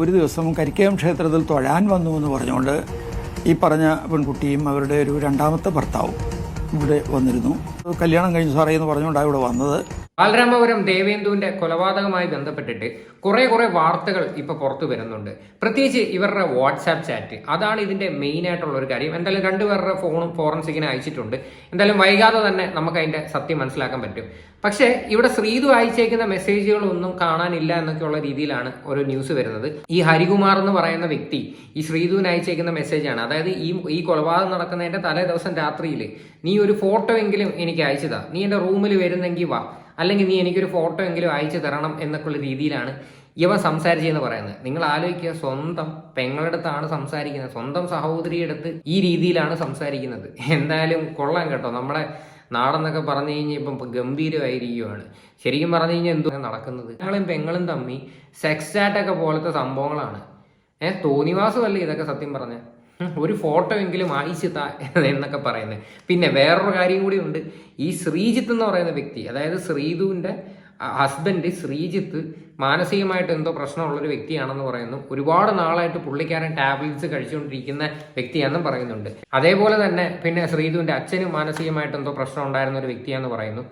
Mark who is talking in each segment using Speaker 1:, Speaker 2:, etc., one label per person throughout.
Speaker 1: ഒരു ദിവസം കരിക്കയം ക്ഷേത്രത്തിൽ തൊഴാൻ വന്നു എന്ന് പറഞ്ഞുകൊണ്ട് ഈ പറഞ്ഞ പെൺകുട്ടിയും അവരുടെ ഒരു രണ്ടാമത്തെ ഭർത്താവും ഇവിടെ വന്നിരുന്നു. കല്യാണം കഴിഞ്ഞു സാറേ എന്ന് പറഞ്ഞുകൊണ്ടാണ് ഇവിടെ വന്നത്.
Speaker 2: ബാലരാമപുരം ദേവേന്ദുവിന്റെ കൊലപാതകമായി ബന്ധപ്പെട്ടിട്ട് കുറെ കുറെ വാർത്തകൾ ഇപ്പൊ പുറത്തു വരുന്നുണ്ട്. പ്രത്യേകിച്ച് ഇവരുടെ വാട്സാപ്പ് ചാറ്റ് അതാണ് ഇതിന്റെ മെയിൻ ആയിട്ടുള്ള ഒരു കാര്യം. എന്തായാലും രണ്ടുപേരുടെ ഫോണും ഫോറൻസിക്കിനെ അയച്ചിട്ടുണ്ട്. എന്തായാലും വൈകാതെ തന്നെ നമുക്ക് അതിന്റെ സത്യം മനസ്സിലാക്കാൻ പറ്റും. പക്ഷേ ഇവിടെ ശ്രീതു അയച്ചേക്കുന്ന മെസ്സേജുകളൊന്നും കാണാനില്ല എന്നൊക്കെയുള്ള രീതിയിലാണ് ഒരു ന്യൂസ് വരുന്നത്. ഈ ഹരികുമാർ എന്ന് പറയുന്ന വ്യക്തി ഈ ശ്രീതുവിന് അയച്ചേക്കുന്ന മെസ്സേജാണ് അതായത് ഈ ഈ കൊലപാതകം നടക്കുന്നതിന്റെ തലേ ദിവസം രാത്രിയിൽ നീ ഒരു ഫോട്ടോ എങ്കിലും എനിക്ക് അയച്ചതാ. നീ എന്റെ റൂമിൽ വരുന്നെങ്കിൽ വാ. അല്ലെങ്കിൽ നീ എനിക്കൊരു ഫോട്ടോ എങ്കിലും അയച്ചു തരണം എന്നൊക്കെയുള്ള രീതിയിലാണ് ഇവ സംസാരിച്ചെന്ന് പറയുന്നത്. നിങ്ങൾ ആലോചിക്കുക സ്വന്തം പെങ്ങളുടെ അടുത്താണ് സംസാരിക്കുന്നത്. സ്വന്തം സഹോദരിയുടെ അടുത്ത് ഈ രീതിയിലാണ് സംസാരിക്കുന്നത്. എന്തായാലും കൊള്ളാം കേട്ടോ. നമ്മളെ നാടെന്നൊക്കെ പറഞ്ഞു കഴിഞ്ഞാൽ ഇപ്പം ഗംഭീരമായിരിക്കുകയാണ് ശരിക്കും പറഞ്ഞു കഴിഞ്ഞാൽ എന്തോ നടക്കുന്നത്. ഞങ്ങളും പെങ്ങളും തമ്മി സെക്സ് ചാറ്റൊക്കെ പോലത്തെ സംഭവങ്ങളാണ്. ഏഹ് തോന്നിവാസമല്ലേ ഇതൊക്കെ സത്യം പറഞ്ഞ ഒരു ഫോട്ടോ എങ്കിലും അയച്ചു താ എന്നൊക്കെ പറയുന്നത്. പിന്നെ വേറൊരു കാര്യം കൂടി ഉണ്ട്. ഈ ശ്രീജിത്ത് എന്ന് പറയുന്ന വ്യക്തി അതായത് ശ്രീധുവിന്റെ ഹസ്ബൻഡ് ശ്രീജിത്ത് മാനസികമായിട്ട് എന്തോ പ്രശ്നമുള്ളൊരു വ്യക്തിയാണെന്ന് പറയുന്നു. ഒരുപാട് നാളായിട്ട് പുള്ളിക്കാരൻ ടാബ്ലറ്റ്സ് കഴിച്ചുകൊണ്ടിരിക്കുന്ന വ്യക്തിയാണെന്നും പറയുന്നുണ്ട്. അതേപോലെ തന്നെ പിന്നെ ശ്രീധുവിന്റെ അച്ഛനും മാനസികമായിട്ട് എന്തോ പ്രശ്നം ഉണ്ടായിരുന്ന ഒരു വ്യക്തിയാന്ന് പറയുന്നു.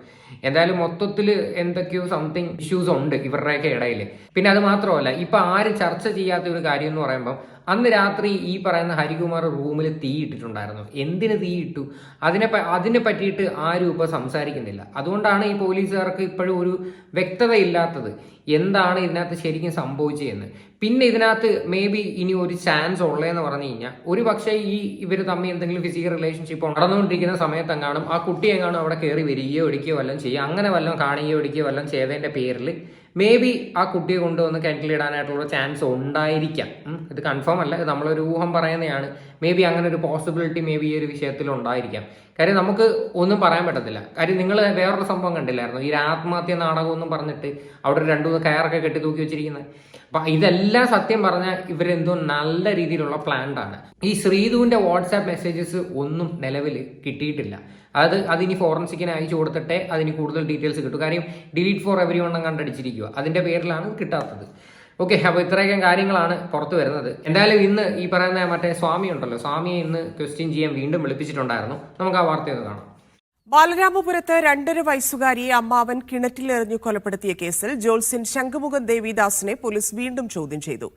Speaker 2: എന്തായാലും മൊത്തത്തിൽ എന്തൊക്കെയോ സംതിങ് ഇഷ്യൂസ് ഉണ്ട് ഇവരുടെയൊക്കെ ഇടയിൽ പിന്നെ അത് മാത്രമല്ല ഇപ്പൊ ആരും ചർച്ച ചെയ്യാത്ത ഒരു കാര്യം എന്ന് പറയുമ്പോൾ അന്ന് രാത്രി ഈ പറയുന്ന ഹരികുമാർ റൂമിൽ തീ ഇട്ടിട്ടുണ്ടായിരുന്നു. എന്തിന് തീ ഇട്ടു? അതിനെ അതിനെ പറ്റിയിട്ട് ആരും ഇപ്പോൾ സംസാരിക്കുന്നില്ല. അതുകൊണ്ടാണ് ഈ പോലീസുകാർക്ക് ഇപ്പോഴും ഒരു വ്യക്തത ഇല്ലാത്തത് എന്താണ് ഇതിനകത്ത് ശരിക്കും സംഭവിച്ചതെന്ന് പിന്നെ ഇതിനകത്ത് മേ ബി ഇനി ഒരു ചാൻസ് ഉള്ളതെന്ന് പറഞ്ഞു കഴിഞ്ഞാൽ ഒരു പക്ഷേ ഈ ഇവർ തമ്മിൽ എന്തെങ്കിലും ഫിസിക്കൽ റിലേഷൻഷിപ്പ് നടന്നുകൊണ്ടിരിക്കുന്ന സമയത്ത് എങ്ങാണും ആ കുട്ടി എങ്ങാനും അവിടെ കയറി വരികയോ ഇടിക്കുകയോ വല്ലതും ചെയ്യുക അങ്ങനെ വല്ലതും കാണുകയോ ഇടിക്കുകയോ വല്ലതും ചെയ്തതിന്റെ പേരിൽ മേ ബി ആ കുട്ടിയെ കൊണ്ടുവന്ന് കിണറ്റിലിടാനായിട്ടുള്ള ചാൻസ് ഉണ്ടായിരിക്കാം. ഇത് കൺഫേം അല്ല ഇത് നമ്മളൊരു ഊഹം പറയുന്നതാണ്. മേ ബി അങ്ങനെ ഒരു പോസിബിലിറ്റി മേ ബി ഈ ഒരു വിഷയത്തിൽ ഉണ്ടായിരിക്കാം. കാര്യം നമുക്ക് ഒന്നും പറയാൻ പറ്റത്തില്ല. കാര്യം നിങ്ങൾ വേറൊരു സംഭവം കണ്ടില്ലായിരുന്നു? ഈ ആത്മഹത്യ നാടകം ഒന്നും പറഞ്ഞിട്ട് അവിടെ രണ്ടു മൂന്ന് കയറൊക്കെ കെട്ടി തൂക്കി വെച്ചിരിക്കുന്നത്. അപ്പൊ ഇതെല്ലാം സത്യം പറഞ്ഞാൽ ഇവരെന്തോ നല്ല രീതിയിലുള്ള പ്ലാൻഡാണ് ഈ ശ്രീധുവിന്റെ വാട്സാപ്പ് മെസ്സേജസ് ഒന്നും നിലവിൽ കിട്ടിയിട്ടില്ല. അത് അതിനി ഫോറൻസിക്കിന് അയച്ചു കൊടുത്തിട്ടേ അതിന് കൂടുതൽ ഡീറ്റെയിൽസ് കിട്ടും. കാര്യം ഡിലീറ്റ് ഫോർ എവരി വണ്ണം കണ്ടടിച്ചിരിക്കുക അതിന്റെ പേരിലാണ് കിട്ടാത്തത്. ഓക്കെ അപ്പോൾ ഇത്രയൊക്കെ കാര്യങ്ങളാണ് പുറത്തു വരുന്നത്. എന്തായാലും ഇന്ന് ഈ പറയുന്ന മറ്റേ സ്വാമി ഉണ്ടല്ലോ സ്വാമിയെ ഇന്ന് ക്വസ്റ്റ്യൻ ചെയ്യാൻ വീണ്ടും വിളിപ്പിച്ചിട്ടുണ്ടായിരുന്നു. നമുക്ക് ആ വാർത്തയൊന്ന് കാണാം.
Speaker 3: ബാലരാമപുരത്ത് രണ്ടര വയസ്സുകാരിയെ അമ്മാവൻ കിണറ്റിലെറിഞ്ഞു കൊലപ്പെടുത്തിയ കേസിൽ ജോൾസിൻ ശംഖുമുഖൻ ദേവിദാസിനെ പോലീസ് വീണ്ടും ചോദ്യം ചെയ്തു.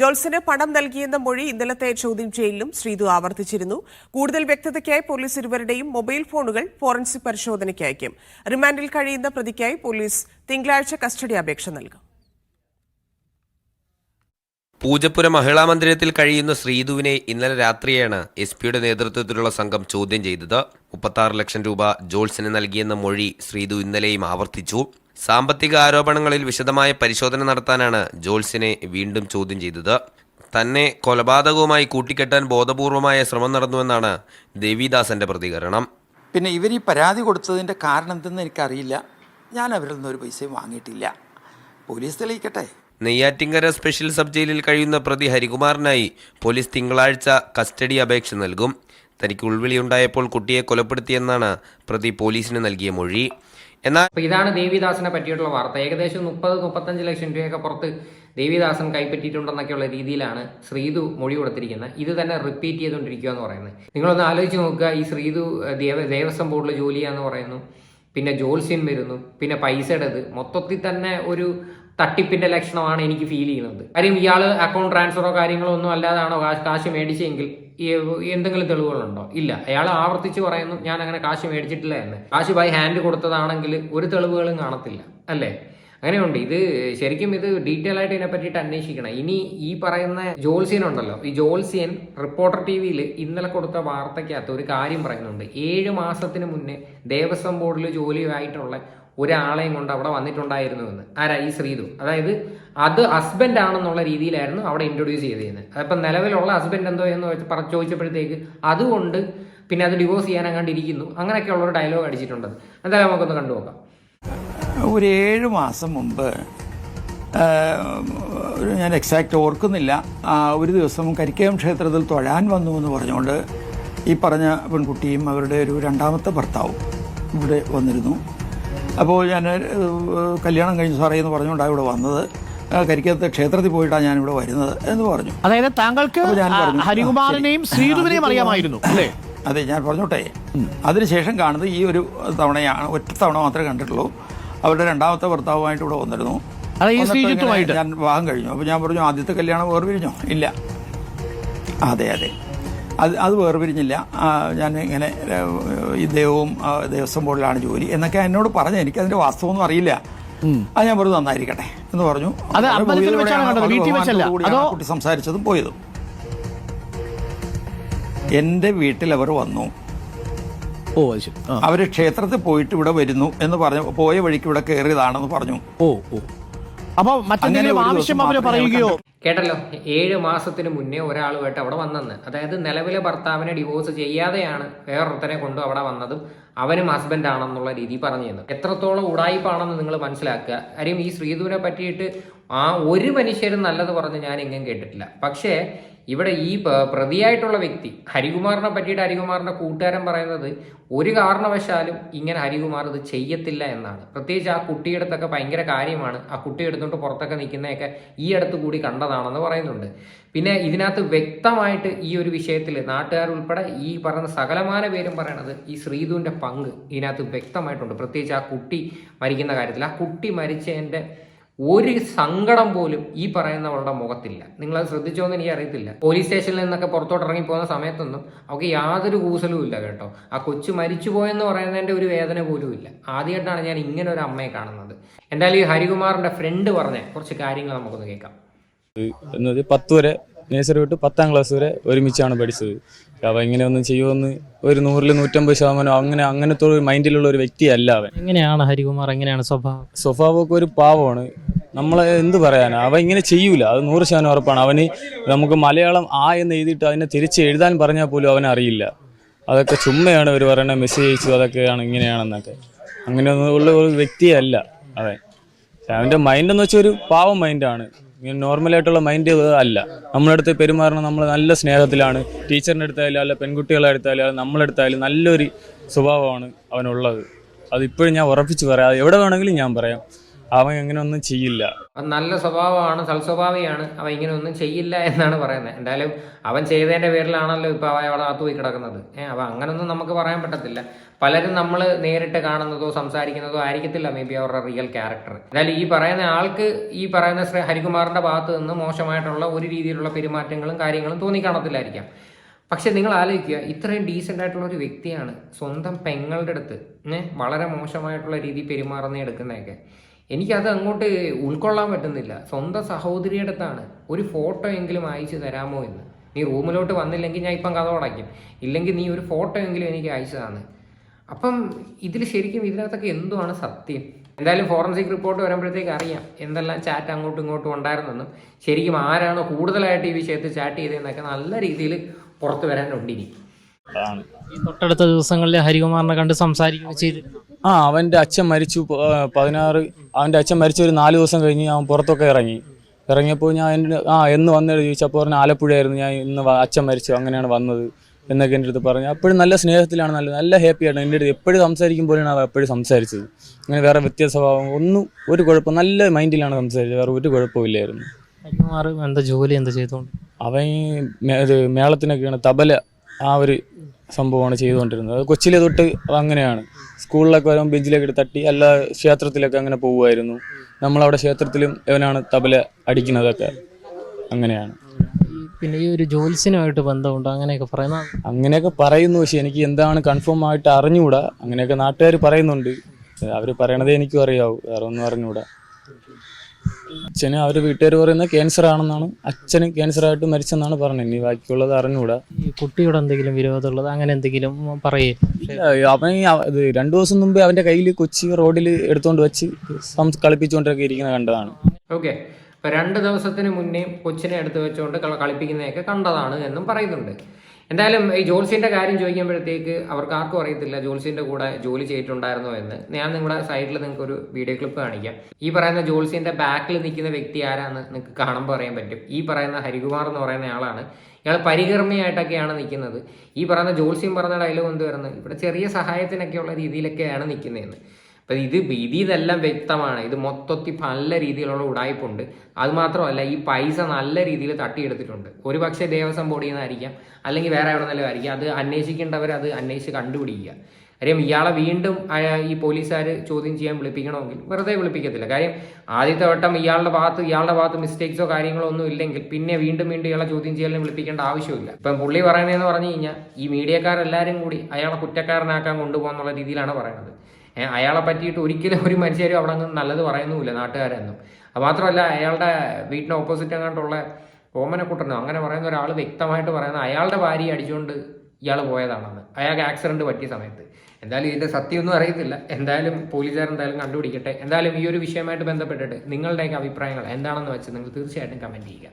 Speaker 3: ജോൾസിന് പണം നൽകിയെന്ന മൊഴി ഇന്നലത്തെ ചോദ്യം ചെയ്യലിലും ശ്രീതു ആവർത്തിച്ചിരുന്നു. കൂടുതൽ വ്യക്തതയ്ക്കായി പോലീസ് ഇരുവരുടെയും മൊബൈൽ ഫോണുകൾ ഫോറൻസിക് പരിശോധനയ്ക്ക് അയക്കും. റിമാൻഡിൽ കഴിയുന്ന പ്രതിക്കായി പോലീസ് തിങ്കളാഴ്ച കസ്റ്റഡി അപേക്ഷ നൽകും.
Speaker 4: പൂജപ്പുര മഹിളാ മന്ദിരത്തിൽ കഴിയുന്ന ശ്രീധുവിനെ ഇന്നലെ രാത്രിയാണ് എസ് പിയുടെ നേതൃത്വത്തിലുള്ള സംഘം ചോദ്യം ചെയ്തത്. മുപ്പത്താറ് ലക്ഷം രൂപ ജോൾസിന് നൽകിയെന്ന മൊഴി ശ്രീധു ഇന്നലെയും ആവർത്തിച്ചു. സാമ്പത്തിക ആരോപണങ്ങളിൽ വിശദമായ പരിശോധന നടത്താനാണ് ജോൾസിനെ വീണ്ടും ചോദ്യം ചെയ്തത്. തന്നെ കൊലപാതകവുമായി കൂട്ടിക്കെട്ടാൻ ബോധപൂർവമായ ശ്രമം നടന്നുവെന്നാണ് ദേവിദാസന്റെ പ്രതികരണം.
Speaker 1: പിന്നെ ഇവർ ഈ പരാതി കൊടുത്തതിന്റെ കാരണം എന്തെന്ന് എനിക്കറിയില്ല. ഞാൻ അവരിൽ നിന്ന് ഒരു പൈസയും വാങ്ങിയിട്ടില്ല. പോലീസ് തെളിയിക്കട്ടെ?
Speaker 4: നെയ്യാറ്റിങ്കര സ്പെഷ്യൽ സബ് ജയിലിൽ കഴിയുന്ന പ്രതി ഹരികുമാറിനായി പോലീസ് തിങ്കളാഴ്ച കസ്റ്റഡി അപേക്ഷ നൽകും. തനിക്ക് ഉൾവിളിയുണ്ടായപ്പോൾ കുട്ടിയെ കൊലപ്പെടുത്തിയെന്നാണ് പ്രതി പോലീസിന് നൽകിയ മൊഴി. എന്നാൽ
Speaker 2: ഇതാണ് ദേവിദാസിനെ പറ്റിയിട്ടുള്ള വാർത്ത. ഏകദേശം മുപ്പത് മുപ്പത്തഞ്ച് ലക്ഷം രൂപയൊക്കെ പുറത്ത് ദേവിദാസൻ കൈപ്പറ്റിയിട്ടുണ്ടെന്നൊക്കെയുള്ള രീതിയിലാണ് ശ്രീതു മൊഴി കൊടുത്തിരിക്കുന്നത്. ഇത് തന്നെ റിപ്പീറ്റ് ചെയ്തുകൊണ്ടിരിക്കുക എന്ന് പറയുന്നത്. നിങ്ങളൊന്ന് ആലോചിച്ച് നോക്കുക. ഈ ശ്രീതു ദേവ ദേവസ്വം ബോർഡിൽ ജോലി ചെയ്യാന്ന് പറയുന്നു. പിന്നെ ജോത്സ്യം വരുന്നു. പിന്നെ പൈസ ഇടത്. മൊത്തത്തിൽ തന്നെ ഒരു തട്ടിപ്പിന്റെ ലക്ഷണമാണ് എനിക്ക് ഫീൽ ചെയ്യുന്നത്. കാര്യം ഇയാൾ അക്കൗണ്ട് ട്രാൻസ്ഫറോ കാര്യങ്ങളോ ഒന്നും അല്ലാതാണോ കാശ് മേടിച്ചെങ്കിൽ എന്തെങ്കിലും തെളിവുകളുണ്ടോ? ഇല്ല. അയാൾ ആവർത്തിച്ച് പറയുന്നു ഞാൻ അങ്ങനെ കാശ് മേടിച്ചിട്ടില്ല എന്ന്. കാശ് ബൈ ഹാൻഡ് കൊടുത്തതാണെങ്കിൽ ഒരു തെളിവുകളും കാണത്തില്ല. അല്ലേ? അങ്ങനെയുണ്ട്. ഇത് ശരിക്കും ഇത് ഡീറ്റെയിൽ ആയിട്ട് ഇതിനെ പറ്റിയിട്ട് അന്വേഷിക്കണം. ഇനി ഈ പറയുന്ന ജോൽസ്യൻ ഉണ്ടല്ലോ. ഈ ജോൽസ്യൻ റിപ്പോർട്ടർ ടി വിയിൽ ഇന്നലെ കൊടുത്ത വാർത്തയ്ക്കകത്ത് ഒരു കാര്യം പറയുന്നുണ്ട്. ഏഴ് മാസത്തിന് മുന്നേ ദേവസ്വം ബോർഡിൽ ജോലിയായിട്ടുള്ള ഒരാളെയും കൊണ്ട് അവിടെ വന്നിട്ടുണ്ടായിരുന്നു എന്ന് ആരാ? ഈ ശ്രീതു. അതായത് അത് ഹസ്ബൻഡ് ആണെന്നുള്ള രീതിയിലായിരുന്നു അവിടെ ഇൻട്രൊഡ്യൂസ് ചെയ്തിരുന്നത് അപ്പം നിലവിലുള്ള ഹസ്ബൻഡ് എന്തോ എന്ന് ചോദിച്ചപ്പോഴത്തേക്ക് അതുകൊണ്ട് പിന്നെ അത് ഡിവോഴ്സ് ചെയ്യാൻ അങ്ങാണ്ടിരിക്കുന്നു അങ്ങനെയൊക്കെയുള്ള ഒരു ഡയലോഗ് അടിച്ചിട്ടുണ്ട് എന്തായാലും നമുക്കൊന്ന് കണ്ടു നോക്കാം.
Speaker 1: ഒരു ഏഴ് മാസം മുമ്പ് ഞാൻ എക്സാക്റ്റ് ഓർക്കുന്നില്ല. ഒരു ദിവസം കരിക്കയം ക്ഷേത്രത്തിൽ തൊഴാൻ വന്നു എന്ന് പറഞ്ഞുകൊണ്ട് ഈ പറഞ്ഞ പെൺകുട്ടിയും അവരുടെ ഒരു രണ്ടാമത്തെ ഭർത്താവും ഇവിടെ വന്നിരുന്നു. അപ്പോൾ ഞാൻ കല്യാണം കഴിഞ്ഞു സാറേ എന്ന് പറഞ്ഞുകൊണ്ടാണ് ഇവിടെ വന്നത്. കരിക്കത്ത് ക്ഷേത്രത്തിൽ പോയിട്ടാണ് ഞാൻ ഇവിടെ വരുന്നത് എന്ന് പറഞ്ഞു.
Speaker 5: അതായത് താങ്കൾക്ക് ഹരികുമാറിനെയും ശ്രീധുവിനെയും അറിയാമായിരുന്നു അല്ലേ?
Speaker 1: അതെ ഞാൻ പറഞ്ഞോട്ടെ. അതിനുശേഷം കാണുന്നത് ഈ ഒരു തവണയാണ് ഒറ്റ തവണ മാത്രമേ കണ്ടിട്ടുള്ളൂ. അവരുടെ രണ്ടാമത്തെ ഭർത്താവുമായിട്ട് ഇവിടെ വന്നിരുന്നു. ഞാൻ വിവാഹം കഴിഞ്ഞു. അപ്പോൾ ഞാൻ പറഞ്ഞു ആദ്യത്തെ കല്യാണം വേർപിരിഞ്ഞോ? ഇല്ല. അതെ അതെ. അത് അത് വേർപിരിഞ്ഞില്ല. ഞാൻ ഇങ്ങനെ ഈ ദൈവവും ദേവസ്വം ബോർഡിലാണ് ജോലി എന്നൊക്കെ എന്നോട് പറഞ്ഞു എനിക്കതിന്റെ വാസ്തവമൊന്നും അറിയില്ല. അത് ഞാൻ വെറുതെ നന്നായിരിക്കട്ടെ എന്ന് പറഞ്ഞു. കുട്ടി സംസാരിച്ചതും പോയതും. എന്റെ വീട്ടിൽ അവർ വന്നു.
Speaker 5: ഓ
Speaker 1: അവർ ക്ഷേത്രത്തിൽ പോയിട്ട് ഇവിടെ വരുന്നു എന്ന് പറഞ്ഞു. പോയ വഴിക്ക് ഇവിടെ കയറിയതാണെന്ന് പറഞ്ഞു.
Speaker 5: ഓ ഓ. അപ്പൊ മറ്റെന്തെങ്കിലും ആവശ്യം
Speaker 1: അവർ
Speaker 5: പറയുകയോ
Speaker 2: കേട്ടല്ലോ ഏഴ് മാസത്തിന് മുന്നേ ഒരാളുമായിട്ട് അവിടെ വന്നെന്ന്. അതായത് നിലവിലെ ഭർത്താവിനെ ഡിവോഴ്സ് ചെയ്യാതെയാണ് വേറൊരുത്തനെ കൊണ്ട് അവിടെ വന്നതും അവനും ഹസ്ബൻഡ് ആണെന്നുള്ള രീതി പറഞ്ഞു തന്നു എത്രത്തോളം ഉടായിപ്പാണെന്ന് നിങ്ങൾ മനസ്സിലാക്കുക. കാര്യം ഈ ശ്രീധുവിനെ പറ്റിയിട്ട് ആ ഒരു മനുഷ്യരും നല്ലത് പറഞ്ഞ് ഞാൻ എങ്ങും കേട്ടിട്ടില്ല. പക്ഷേ ഇവിടെ ഈ പ്രതിയായിട്ടുള്ള വ്യക്തി ഹരികുമാറിനെ പറ്റിയിട്ട് ഹരികുമാറിന്റെ കൂട്ടുകാരൻ പറയുന്നത് ഒരു കാരണവശാലും ഇങ്ങനെ ഹരികുമാർ ഇത് ചെയ്യത്തില്ല എന്നാണ്. പ്രത്യേകിച്ച് ആ കുട്ടിയുടെ അടുത്തൊക്കെ ഭയങ്കര കാര്യമാണ്. ആ കുട്ടി എടുത്തുകൊണ്ട് പുറത്തൊക്കെ നിൽക്കുന്നതൊക്കെ ഈ അടുത്ത് കൂടി കണ്ടതാണെന്ന് പറയുന്നുണ്ട്. പിന്നെ ഇതിനകത്ത് വ്യക്തമായിട്ട് ഈ ഒരു വിഷയത്തിൽ നാട്ടുകാർ ഉൾപ്പെടെ ഈ പറയുന്ന സകലമാന പേരും പറയണത് ഈ ശ്രീധുവിന്റെ പങ്ക് ഇതിനകത്ത് വ്യക്തമായിട്ടുണ്ട്. പ്രത്യേകിച്ച് ആ കുട്ടി മരിക്കുന്ന കാര്യത്തിൽ ആ കുട്ടി മരിച്ചതിന്റെ ഒരു സങ്കടം പോലും ഈ പറയുന്നവരുടെ മുഖത്തില്ല. നിങ്ങളത് ശ്രദ്ധിച്ചോന്ന് എനിക്ക് അറിയത്തില്ല. പോലീസ് സ്റ്റേഷനിൽ നിന്നൊക്കെ പുറത്തോട്ട് ഇറങ്ങി പോകുന്ന സമയത്തൊന്നും അവർക്ക് യാതൊരു കൂസലും ഇല്ല കേട്ടോ. ആ കൊച്ചു മരിച്ചുപോയെന്ന് പറയുന്നതിന്റെ ഒരു വേദന പോലും ഇല്ല. ആദ്യമായിട്ടാണ് ഞാൻ ഇങ്ങനെ ഒരു അമ്മയെ കാണുന്നത്. എന്തായാലും ഈ ഹരികുമാറിന്റെ ഫ്രണ്ട് പറഞ്ഞ കുറച്ച് കാര്യങ്ങൾ നമുക്കൊന്ന് കേൾക്കാം.
Speaker 6: പത്ത് വരെ നേഴ്സറി വിട്ട് പത്താം ക്ലാസ് വരെ ഒരുമിച്ചാണ് പഠിച്ചത്. അവൻ ഇങ്ങനെ ഒന്നും ചെയ്യുമെന്ന് ഒരു നൂറിൽ നൂറ്റമ്പത് ശതമാനം അങ്ങനെ അങ്ങനത്തെ ഒരു മൈൻഡിലുള്ള ഒരു വ്യക്തിയല്ല അവൻ.
Speaker 7: എങ്ങനെയാണ് ഹരികുമാർ? എങ്ങനെയാണ് സ്വഭാവം?
Speaker 6: സ്വഭാവമൊക്കെ ഒരു പാവമാണ്. നമ്മളെ എന്ത് പറയാനാ? അവൻ ഇങ്ങനെ ചെയ്യൂല. അത് നൂറ് ശതമാനം ഉറപ്പാണ്. അവന് നമുക്ക് മലയാളം ആ എന്ന് എഴുതിയിട്ട് അതിനെ തിരിച്ച് എഴുതാൻ പറഞ്ഞാൽ പോലും അവൻ അറിയില്ല. അതൊക്കെ ചുമ്മയാണ് അവർ പറയുന്നത് മെസ്സേജ് അയച്ചു. അതൊക്കെയാണ് ഇങ്ങനെയാണെന്നൊക്കെ. അങ്ങനെയൊന്നും ഉള്ള ഒരു വ്യക്തിയല്ല അവൻ. അവന്റെ മൈൻഡ് എന്ന് വെച്ചാൽ ഒരു പാവം മൈൻഡാണ് ഇങ്ങനെ നോർമലായിട്ടുള്ള മൈൻഡ് അല്ല. നമ്മുടെ അടുത്ത് പെരുമാറണം നമ്മൾ നല്ല സ്നേഹത്തിലാണ്. ടീച്ചറിന്റെ അടുത്തായാലും അല്ല പെൺകുട്ടികളെ അടുത്തായാലും അല്ല നമ്മളെടുത്തായാലും നല്ലൊരു സ്വഭാവമാണ് അവനുള്ളത്. അതിപ്പോഴും ഞാൻ ഉറപ്പിച്ച് പറയാം. എവിടെ വേണമെങ്കിലും ഞാൻ പറയാം. അവൻ അങ്ങനെ ഒന്നും ചെയ്യില്ല
Speaker 2: നല്ല സ്വഭാവമാണ് സൽസ്വഭാവിയാണ്. അവൻ ഇങ്ങനെ ഒന്നും ചെയ്യില്ല എന്നാണ് പറയുന്നത്. എന്തായാലും അവൻ ചെയ്തതിന്റെ പേരിലാണല്ലോ ഇപ്പൊ അവൻ അവിടെ അകത്ത് പോയി കിടക്കുന്നത്. ഏഹ് അപ്പൊ അങ്ങനൊന്നും നമുക്ക് പറയാൻ പറ്റത്തില്ല. പലരും നമ്മൾ നേരിട്ട് കാണുന്നതോ സംസാരിക്കുന്നതോ ആയിരിക്കത്തില്ല മേ ബി അവരുടെ റിയൽ ക്യാരക്ടർ എന്തായാലും ഈ പറയുന്ന ആൾക്ക് ഈ പറയുന്ന ശ്രീ ഹരികുമാറിന്റെ ഭാഗത്ത് നിന്ന് മോശമായിട്ടുള്ള ഒരു രീതിയിലുള്ള പെരുമാറ്റങ്ങളും കാര്യങ്ങളും തോന്നി കാണത്തില്ലായിരിക്കാം പക്ഷെ നിങ്ങൾ ആലോചിക്കുക ഇത്രയും ഡീസെന്റ് ആയിട്ടുള്ള ഒരു വ്യക്തിയാണ് സ്വന്തം പെങ്ങളുടെ അടുത്ത് വളരെ മോശമായിട്ടുള്ള രീതി പെരുമാറുന്ന എടുക്കുന്നതൊക്കെ എനിക്കത് അങ്ങോട്ട് ഉൾക്കൊള്ളാൻ പറ്റുന്നില്ല. സ്വന്തം സഹോദരിയുടെ അടുത്താണ്. ഒരു ഫോട്ടോ എങ്കിലും അയച്ചു തരാമോ എന്ന്. നീ റൂമിലോട്ട് വന്നില്ലെങ്കിൽ ഞാൻ ഇപ്പം കഥ അടയ്ക്കും ഇല്ലെങ്കിൽ നീ ഒരു ഫോട്ടോ എങ്കിലും എനിക്ക് അയച്ചു തന്നെ. അപ്പം ഇതിൽ ശരിക്കും ഇതിനകത്തൊക്കെ എന്തുവാണ് സത്യം? എന്തായാലും ഫോറൻസിക് റിപ്പോർട്ട് വരുമ്പോഴത്തേക്ക് അറിയാം എന്തെല്ലാം ചാറ്റ് അങ്ങോട്ടും ഇങ്ങോട്ടും ഉണ്ടായിരുന്നെന്നും. ശരിക്കും ആരാണ് കൂടുതലായിട്ട് ഈ വിഷയത്തിൽ ചാറ്റ് ചെയ്തതെന്നൊക്കെ നല്ല രീതിയിൽ പുറത്തു വരാനുണ്ട് ഇനി.
Speaker 6: അതാണ്
Speaker 7: ഈ തൊട്ടടുത്ത ദിവസങ്ങളിൽ ഹരികുമാറിനെ കണ്ട് സംസാരിക്കുകയും ചെയ്തിരുന്നു.
Speaker 6: ആ അവന്റെ അച്ഛൻ മരിച്ചു പതിനാറ് അവന്റെ അച്ഛൻ മരിച്ച ഒരു നാല് ദിവസം കഴിഞ്ഞ് അവൻ പുറത്തൊക്കെ ഇറങ്ങി. ഇറങ്ങിയപ്പോൾ ഞാൻ എന്റെ ആ എന്ന് വന്നത് ചോദിച്ചപ്പോൾ പറഞ്ഞ ആലപ്പുഴയായിരുന്നു ഞാൻ ഇന്ന് അച്ഛൻ മരിച്ചു അങ്ങനെയാണ് വന്നത് എന്നൊക്കെ എന്റെ അടുത്ത് പറഞ്ഞു. അപ്പോഴും നല്ല സ്നേഹത്തിലാണ് നല്ല നല്ല ഹാപ്പിയാണ് എന്റെ അടുത്ത് എപ്പോഴും സംസാരിക്കും പോലെയാണ് അവൻ എപ്പോഴും സംസാരിച്ചത്. അങ്ങനെ വേറെ വ്യത്യാസ സ്വഭാവം ഒന്നും ഒരു കുഴപ്പം നല്ല മൈൻഡിലാണ് സംസാരിച്ചത് വേറെ ഒരു കുഴപ്പമില്ലായിരുന്നു.
Speaker 7: എന്താ ജോലി എന്താ ചെയ്തോണ്ട്
Speaker 6: അവൻ മേളത്തിനൊക്കെയാണ് തബല ആ ഒരു സംഭവമാണ് ചെയ്തുകൊണ്ടിരുന്നത്. കൊച്ചിയിലെ കൊച്ചിലെ തൊട്ട് അങ്ങനെയാണ്. സ്കൂളിലൊക്കെ വരുമ്പോൾ ബെഞ്ചിലൊക്കെ തട്ടി അല്ല ക്ഷേത്രത്തിലൊക്കെ അങ്ങനെ പോവുമായിരുന്നു. നമ്മളവിടെ ക്ഷേത്രത്തിലും ഇവനാണ് തബല അടിക്കുന്നതൊക്കെ. അങ്ങനെയാണ്.
Speaker 7: പിന്നെ ഈ ഒരു ജോലിസിനുമായിട്ട് ബന്ധമുണ്ട്? അങ്ങനെയൊക്കെ പറയുന്ന
Speaker 6: അങ്ങനെയൊക്കെ പറയുന്നു. പക്ഷേ എനിക്ക് എന്താണ് കൺഫേം ആയിട്ട് അറിഞ്ഞുകൂടാ അങ്ങനെയൊക്കെ നാട്ടുകാർ പറയുന്നുണ്ട്. അവർ പറയണതേ എനിക്കും അറിയാവൂ. വേറെ ഒന്നും അറിഞ്ഞുകൂടാ അച്ഛന് അവർ വീട്ടുകാർ പറയുന്നത് ക്യാൻസർ ആണെന്നാണ് അച്ഛന് ക്യാൻസർ ആയിട്ട് മരിച്ചെന്നാണ് പറഞ്ഞത്. ഇനി ബാക്കിയുള്ളത് അറിഞ്ഞുകൂടാ.
Speaker 7: ഈ കുട്ടിയോട് എന്തെങ്കിലും വിരോധമുള്ളത്? അങ്ങനെ എന്തെങ്കിലും പറയേ.
Speaker 6: ഇല്ല, അവൻ ഈ അവ- ഇത് രണ്ടു ദിവസം മുമ്പേ അവന്റെ കയ്യിൽ കൊച്ചി റോഡിൽ എടുത്തോണ്ട് വെച്ച് സം- കളിപ്പിച്ചുകൊണ്ടൊക്കെ ഇരിക്കുന്ന കണ്ടതാണ്.
Speaker 2: ഓക്കെ. അപ്പോൾ രണ്ട് ദിവസത്തിന് മുന്നേ കൊച്ചിനെ എടുത്തു വെച്ചുകൊണ്ട് കള- കളിപ്പിക്കുന്നതൊക്കെ കണ്ടതാണ് എന്നും പറയുന്നുണ്ട്. എന്തായാലും ഈ ജോൽസിന്റെ കാര്യം ചോദിക്കുമ്പോഴത്തേക്ക് അവർക്ക് ആർക്കും അറിയത്തില്ല ജോൽസിന്റെ കൂടെ ജോലി ചെയ്തിട്ടുണ്ടായിരുന്നോ എന്ന്. ഞാൻ നിങ്ങളുടെ സൈഡിൽ നിങ്ങൾക്ക് ഒരു വീഡിയോ ക്ലിപ്പ് കാണിക്കാം. ഈ പറയുന്ന ജോൽസിന്റെ ബാക്കിൽ നിൽക്കുന്ന വ്യക്തി ആരാന്ന് നിങ്ങൾക്ക് കാണുമ്പോൾ അറിയാൻ പറ്റും. ഈ പറയുന്ന ഹരികുമാർ എന്ന് പറയുന്ന ആളാണ്. ഇയാൾ പരികർമ്മിയായിട്ടൊക്കെയാണ് നിൽക്കുന്നത്. ഈ പറയുന്ന ജോൽസ്യം പറഞ്ഞ ഡയലോഗ് എന്ത് വരുന്നത് ഇവിടെ ചെറിയ സഹായത്തിനൊക്കെയുള്ള രീതിയിലൊക്കെയാണ് നിൽക്കുന്നതെന്ന്. അപ്പം ഇത് വിധി ഇതെല്ലാം വ്യക്തമാണ്. ഇത് മൊത്തത്തിൽ നല്ല രീതിയിലുള്ള ഉടായ്പുണ്ട്. അതുമാത്രമല്ല ഈ പൈസ നല്ല രീതിയിൽ തട്ടിയെടുത്തിട്ടുണ്ട്. ഒരു പക്ഷേ ദേവസ്വം ബോർഡിൽ നിന്നായിരിക്കാം അല്ലെങ്കിൽ വേറെ എവിടെ നിന്നെങ്കിലും ആയിരിക്കാം. അത് അന്വേഷിക്കേണ്ടവർ അത് അന്വേഷിച്ച് കണ്ടുപിടിക്കുക. കാര്യം ഇയാളെ വീണ്ടും ഈ പോലീസുകാർ ചോദ്യം ചെയ്യാൻ വിളിപ്പിക്കണമെങ്കിൽ വെറുതെ വിളിപ്പിക്കത്തില്ല. കാര്യം ആദ്യത്തെ വട്ടം ഇയാളുടെ ഭാഗത്ത് ഇയാളുടെ ഭാഗത്ത് മിസ്റ്റേക്സോ കാര്യങ്ങളോ ഒന്നും ഇല്ലെങ്കിൽ പിന്നെ വീണ്ടും വീണ്ടും ഇയാളെ ചോദ്യം ചെയ്യലിന് വിളിപ്പിക്കേണ്ട ആവശ്യമില്ല. ഇപ്പം പുള്ളി പറയുന്നതെന്ന് പറഞ്ഞു കഴിഞ്ഞാൽ ഈ മീഡിയക്കാരെല്ലാവരും കൂടി അയാളെ കുറ്റക്കാരനാക്കാൻ കൊണ്ടുപോകാന്നുള്ള രീതിയിലാണ് പറയുന്നത്. അയാളെ പറ്റിയിട്ട് ഒരിക്കലും ഒരു മനുഷ്യരും അവിടെ അങ്ങ് നല്ലത് പറയുന്നുമില്ല നാട്ടുകാരെന്നും. മാത്രമല്ല അയാളുടെ വീട്ടിന് ഓപ്പോസിറ്റ് അങ്ങോട്ടുള്ള ഓമനക്കുട്ടനോ അങ്ങനെ പറയുന്ന ഒരാൾ വ്യക്തമായിട്ട് പറയുന്നത് അയാളുടെ ഭാര്യയെ അടിച്ചുകൊണ്ട് ഇയാൾ പോയതാണെന്ന്. അയാൾക്ക് ആക്സിഡന്റ് പറ്റിയ സമയത്ത്. എന്തായാലും ഇതിന്റെ സത്യമൊന്നും അറിയത്തില്ല. എന്തായാലും പോലീസുകാർ എന്തായാലും കണ്ടുപിടിക്കട്ടെ. എന്തായാലും ഈ ഒരു വിഷയമായിട്ട് ബന്ധപ്പെട്ടിട്ട് നിങ്ങളുടെയൊക്കെ അഭിപ്രായങ്ങൾ എന്താണെന്ന് വെച്ച് നിങ്ങൾ തീർച്ചയായിട്ടും കമന്റ് ചെയ്യുക.